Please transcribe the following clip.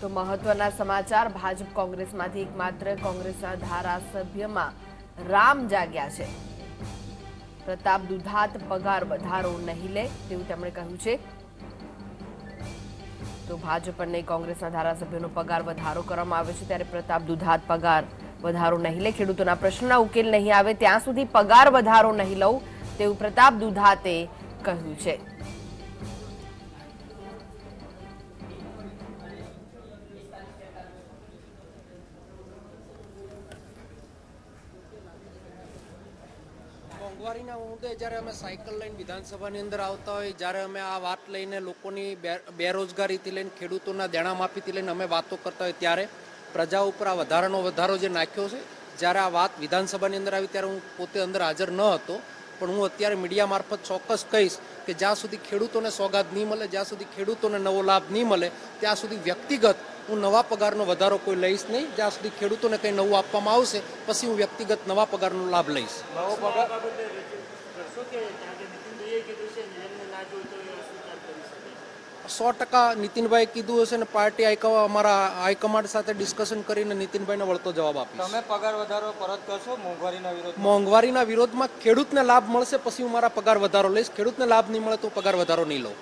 તો મહત્વના સમાચાર. ભાજપ કોંગ્રેસમાંથી એકમાત્ર કોંગ્રેસના ધારાસભ્યમાં રામ જાગ્યા છે. પ્રતાપ દુધાત પગાર વધારો નહીં લે તેવું તેમણે કહ્યું છે. તો ભાજપ અને કોંગ્રેસના ધારાસભ્યોનો પગાર વધારો કરવામાં આવ્યો છે ત્યારે પ્રતાપ દુધાત પગાર વધારો નહીં લે. ખેડૂતોના પ્રશ્નના ઉકેલ નહીં આવે ત્યાં સુધી પગાર વધારો નહીં લઉં તેવું પ્રતાપ દુધાતે કહ્યું છે. મોંઘવારીના મુદ્દે જ્યારે અમે સાયકલ લઈને વિધાનસભાની અંદર આવતા હોય, જ્યારે અમે આ વાત લઈને લોકોની બેરોજગારીથી લઈને ખેડૂતોના દેણા માફીથી લઈને અમે વાતો કરતા હોય ત્યારે પ્રજા ઉપર આ વધારાનો વધારો જે નાખ્યો છે, જ્યારે આ વાત વિધાનસભાની અંદર આવી ત્યારે હું પોતે અંદર હાજર ન હતો, પણ હું અત્યારે મીડિયા મારફત ચોક્કસ કહીશ કે જ્યાં સુધી ખેડૂતોને સોગાદ નહીં મળે, જ્યાં સુધી ખેડૂતોને નવો લાભ નહીં મળે, ત્યાં સુધી વ્યક્તિગત હું નવા પગારનો વધારો કોઈ લઈશ નહીં. જ્યાં સુધી ખેડૂતોને કંઈ નવું આપવામાં આવશે પછી હું વ્યક્તિગત નવા પગારનો લાભ લઈશ. સો ટકા નીતિનભાઈ કીધું હશે ને પાર્ટી હાઈકમા અમારા હાઈકમાન્ડ સાથે ડિસ્કશન કરીને નીતિનભાઈને વળતો જવાબ આપીશ. તમે પગાર વધારો પરત કરશો મોંઘવારીના વિરોધમાં? મોંઘવારીના વિરોધમાં ખેડૂતને લાભ મળશે પછી હું મારા પગાર વધારો લઈશ. ખેડૂતને લાભ નહીં મળે તો પગાર વધારો નહીં લઉં.